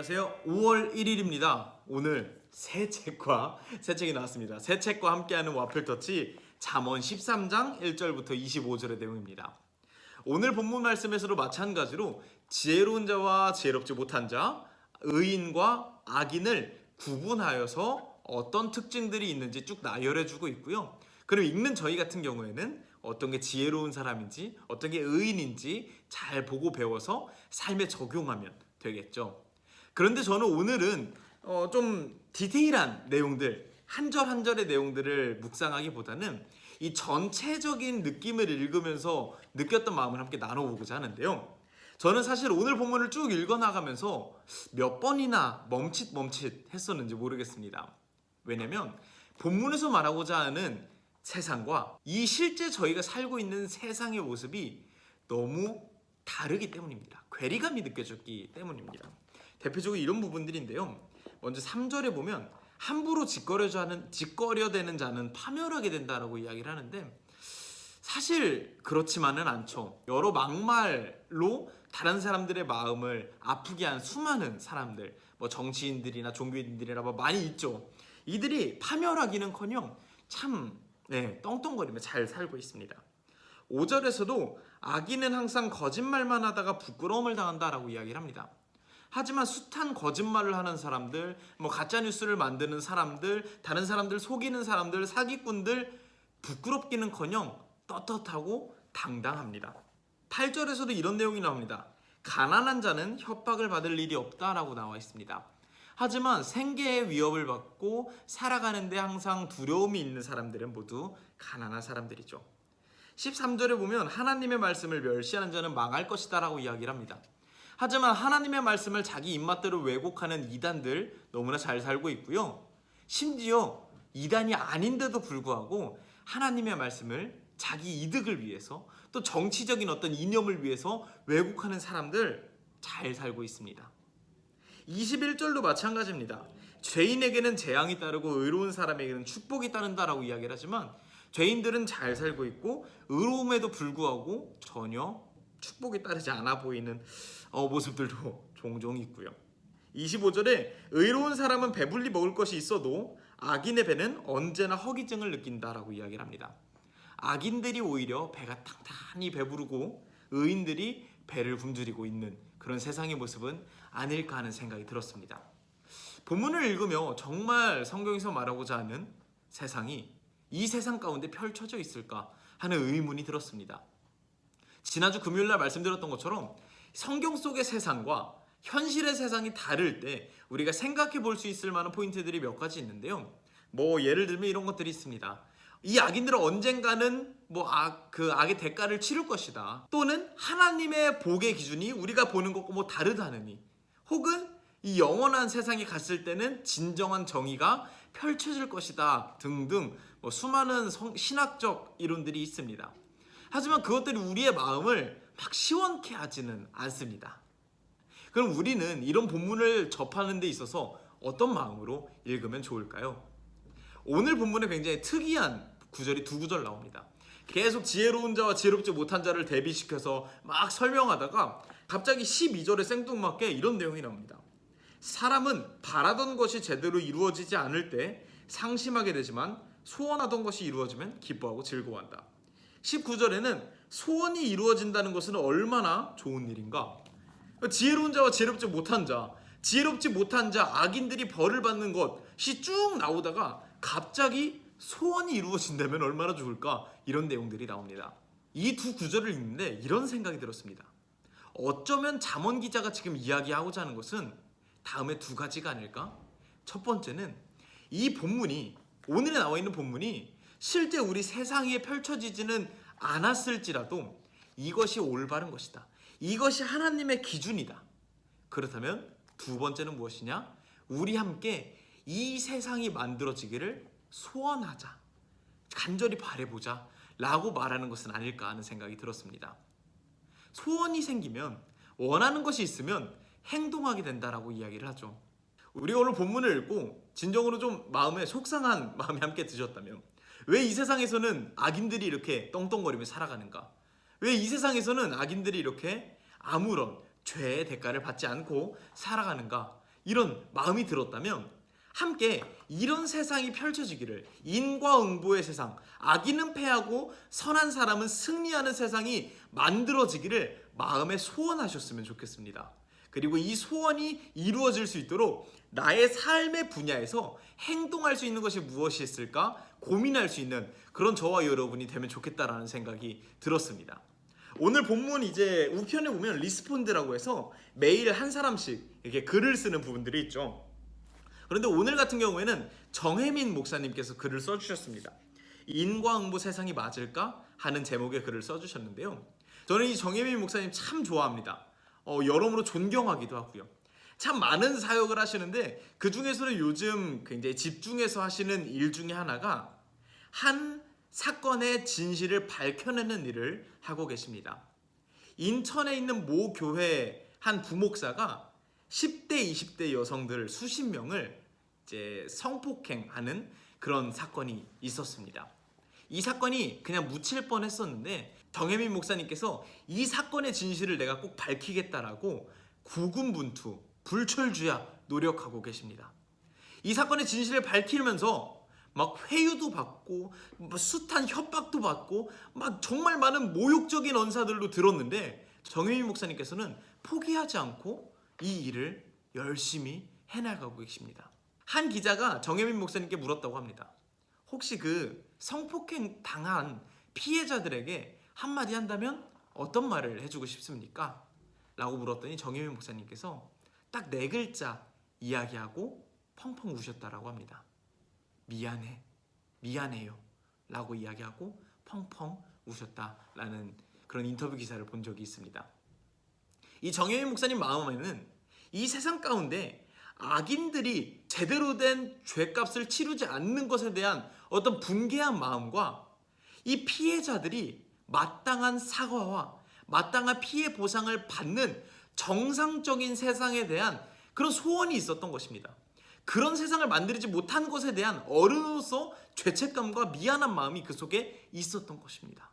안녕하세요. 5월 1일입니다. 오늘 새 책과 새 책이 나왔습니다. 새 책과 함께하는 와플 터치 잠언 13장 1절부터 25절의 내용입니다. 오늘 본문 말씀에서도 마찬가지로 지혜로운 자와 지혜롭지 못한 자, 의인과 악인을 구분하여서 어떤 특징들이 있는지 쭉 나열해 주고 있고요. 그럼 읽는 저희 같은 경우에는 어떤 게 지혜로운 사람인지, 어떤 게 의인인지 잘 보고 배워서 삶에 적용하면 되겠죠. 그런데 저는 오늘은 어, 좀 디테일한 내용들, 한 절 한 절의 내용들을 묵상하기보다는 이 전체적인 느낌을 읽으면서 느꼈던 마음을 함께 나눠보고자 하는데요. 저는 사실 오늘 본문을 쭉 읽어나가면서 몇 번이나 멈칫멈칫 했었는지 모르겠습니다. 왜냐면 본문에서 말하고자 하는 세상과 이 실제 저희가 살고 있는 세상의 모습이 너무 다르기 때문입니다. 괴리감이 느껴졌기 때문입니다. 대표적으로 이런 부분들인데요. 먼저 3절에 보면 함부로 짓거려져 하는 짓거려대는 자는 파멸하게 된다라고 이야기를 하는데 사실 그렇지만은 않죠. 여러 막말로 다른 사람들의 마음을 아프게 한 수많은 사람들, 뭐 정치인들이나 종교인들이나 뭐 많이 있죠. 이들이 파멸하기는커녕 참 네, 떵떵거리며 잘 살고 있습니다. 5절에서도 악인은 항상 거짓말만 하다가 부끄러움을 당한다라고 이야기를 합니다. 하지만 숱한 거짓말을 하는 사람들, 뭐 가짜 뉴스를 만드는 사람들, 다른 사람들 속이는 사람들, 사기꾼들 부끄럽기는커녕 떳떳하고 당당합니다. 8절에서도 이런 내용이 나옵니다. 가난한 자는 협박을 받을 일이 없다라고 나와 있습니다. 하지만 생계의 위협을 받고 살아가는데 항상 두려움이 있는 사람들은 모두 가난한 사람들이죠. 13절에 보면 하나님의 말씀을 멸시하는 자는 망할 것이다라고 이야기를 합니다. 하지만 하나님의 말씀을 자기 입맛대로 왜곡하는 이단들 너무나 잘 살고 있고요. 심지어 이단이 아닌데도 불구하고 하나님의 말씀을 자기 이득을 위해서 또 정치적인 어떤 이념을 위해서 왜곡하는 사람들 잘 살고 있습니다. 21절도 마찬가지입니다. 죄인에게는 재앙이 따르고 의로운 사람에게는 축복이 따른다라고 이야기를 하지만 죄인들은 잘 살고 있고 의로움에도 불구하고 전혀 축복이 따르지 않아 보이는 어, 모습들도 종종 있고요. 25절에 의로운 사람은 배불리 먹을 것이 있어도 악인의 배는 언제나 허기증을 느낀다라고 이야기를 합니다. 악인들이 오히려 배가 탕탕히 배부르고 의인들이 배를 굶주리고 있는 그런 세상의 모습은 아닐까 하는 생각이 들었습니다. 본문을 읽으며 정말 성경에서 말하고자 하는 세상이 이 세상 가운데 펼쳐져 있을까 하는 의문이 들었습니다. 지난주 금요일 날 말씀드렸던 것처럼 성경 속의 세상과 현실의 세상이 다를 때 우리가 생각해 볼 수 있을 만한 포인트들이 몇 가지 있는데요. 뭐 예를 들면 이런 것들이 있습니다. 이 악인들은 언젠가는 뭐 악, 그 악의 대가를 치를 것이다. 또는 하나님의 복의 기준이 우리가 보는 것과 뭐 다르다느니. 혹은 이 영원한 세상에 갔을 때는 진정한 정의가 펼쳐질 것이다. 등등 뭐 수많은 성, 신학적 이론들이 있습니다. 하지만 그것들이 우리의 마음을 막 시원케 하지는 않습니다. 그럼 우리는 이런 본문을 접하는 데 있어서 어떤 마음으로 읽으면 좋을까요? 오늘 본문에 굉장히 특이한 구절이 두 구절 나옵니다. 계속 지혜로운 자와 지혜롭지 못한 자를 대비시켜서 막 설명하다가 갑자기 12절에 생뚱맞게 이런 내용이 나옵니다. 사람은 바라던 것이 제대로 이루어지지 않을 때 상심하게 되지만 소원하던 것이 이루어지면 기뻐하고 즐거워한다. 19절에는 소원이 이루어진다는 것은 얼마나 좋은 일인가? 지혜로운 자와 지혜롭지 못한 자, 지혜롭지 못한 자, 악인들이 벌을 받는 것이 쭉 나오다가 갑자기 소원이 이루어진다면 얼마나 좋을까? 이런 내용들이 나옵니다. 이 두 구절을 읽는데 이런 생각이 들었습니다. 어쩌면 잠언 기자가 지금 이야기하고자 하는 것은 다음에 두 가지가 아닐까? 첫 번째는 이 본문이 오늘에 나와 있는 본문이 실제 우리 세상에 펼쳐지지는 않았을지라도 이것이 올바른 것이다. 이것이 하나님의 기준이다. 그렇다면 두 번째는 무엇이냐? 우리 함께 이 세상이 만들어지기를 소원하자. 간절히 바래보자. 라고 말하는 것은 아닐까 하는 생각이 들었습니다. 소원이 생기면 원하는 것이 있으면 행동하게 된다라고 이야기를 하죠. 우리 오늘 본문을 읽고 진정으로 좀 마음에 속상한 마음이 함께 드셨다면 왜 이 세상에서는 악인들이 이렇게 떵떵거리며 살아가는가? 왜 이 세상에서는 악인들이 이렇게 아무런 죄의 대가를 받지 않고 살아가는가? 이런 마음이 들었다면 함께 이런 세상이 펼쳐지기를 인과응보의 세상, 악인은 패하고 선한 사람은 승리하는 세상이 만들어지기를 마음에 소원하셨으면 좋겠습니다. 그리고 이 소원이 이루어질 수 있도록 나의 삶의 분야에서 행동할 수 있는 것이 무엇이 있을까 고민할 수 있는 그런 저와 여러분이 되면 좋겠다라는 생각이 들었습니다. 오늘 본문 이제 우편에 보면 리스폰드라고 해서 매일 한 사람씩 이렇게 글을 쓰는 부분들이 있죠. 그런데 오늘 같은 경우에는 정혜민 목사님께서 글을 써주셨습니다. 인과응보 세상이 맞을까 하는 제목의 글을 써주셨는데요. 저는 이 정혜민 목사님 참 좋아합니다. 어, 여러모로 존경하기도 하고요. 참 많은 사역을 하시는데 그 중에서는 요즘 굉장히 집중해서 하시는 일 중에 하나가 한 사건의 진실을 밝혀내는 일을 하고 계십니다. 인천에 있는 모 교회 한 부목사가 10대, 20대 여성들 수십 명을 이제 성폭행하는 그런 사건이 있었습니다. 이 사건이 그냥 묻힐 뻔 했었는데 정혜민 목사님께서 이 사건의 진실을 내가 꼭 밝히겠다라고 구군분투, 불철주야 노력하고 계십니다. 이 사건의 진실을 밝히면서 막 회유도 받고 뭐 숱한 협박도 받고 막 정말 많은 모욕적인 언사들도 들었는데 정혜민 목사님께서는 포기하지 않고 이 일을 열심히 해나가고 계십니다. 한 기자가 정혜민 목사님께 물었다고 합니다. 혹시 그 성폭행 당한 피해자들에게 한마디 한다면 어떤 말을 해주고 싶습니까? 라고 물었더니 정혜민 목사님께서 딱 네 글자 이야기하고 펑펑 우셨다라고 합니다. 미안해, 미안해요. 라고 이야기하고 펑펑 우셨다라는 그런 인터뷰 기사를 본 적이 있습니다. 이 정혜민 목사님 마음에는 이 세상 가운데 악인들이 제대로 된 죄값을 치르지 않는 것에 대한 어떤 분개한 마음과 이 피해자들이 마땅한 사과와 마땅한 피해 보상을 받는 정상적인 세상에 대한 그런 소원이 있었던 것입니다. 그런 세상을 만들지 못한 것에 대한 어른으로서 죄책감과 미안한 마음이 그 속에 있었던 것입니다.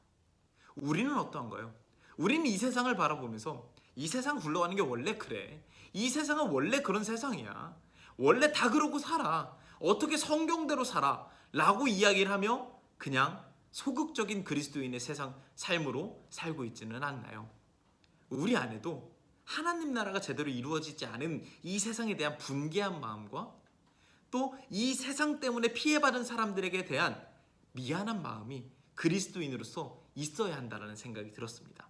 우리는 어떠한가요? 우리는 이 세상을 바라보면서 이 세상 굴러가는 게 원래 그래. 이 세상은 원래 그런 세상이야. 원래 다 그러고 살아. 어떻게 성경대로 살아. 라고 이야기를 하며 그냥 소극적인 그리스도인의 세상 삶으로 살고 있지는 않나요? 우리 안에도 하나님 나라가 제대로 이루어지지 않은 이 세상에 대한 분개한 마음과 또 이 세상 때문에 피해받은 사람들에게 대한 미안한 마음이 그리스도인으로서 있어야 한다는 생각이 들었습니다.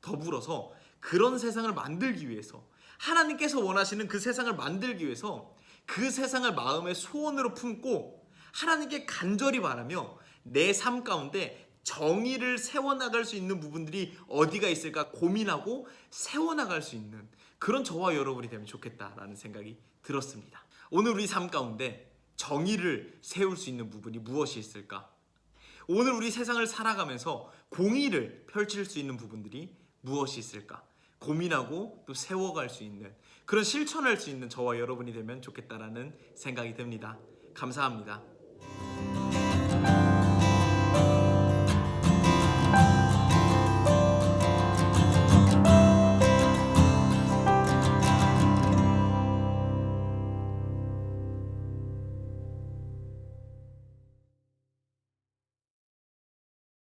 더불어서 그런 세상을 만들기 위해서 하나님께서 원하시는 그 세상을 만들기 위해서 그 세상을 마음의 소원으로 품고 하나님께 간절히 바라며 내 삶 가운데 정의를 세워나갈 수 있는 부분들이 어디가 있을까 고민하고 세워나갈 수 있는 그런 저와 여러분이 되면 좋겠다라는 생각이 들었습니다. 오늘 우리 삶 가운데 정의를 세울 수 있는 부분이 무엇이 있을까? 오늘 우리 세상을 살아가면서 공의를 펼칠 수 있는 부분들이 무엇이 있을까? 고민하고 또 세워갈 수 있는 그런 실천할 수 있는 저와 여러분이 되면 좋겠다라는 생각이 듭니다. 감사합니다.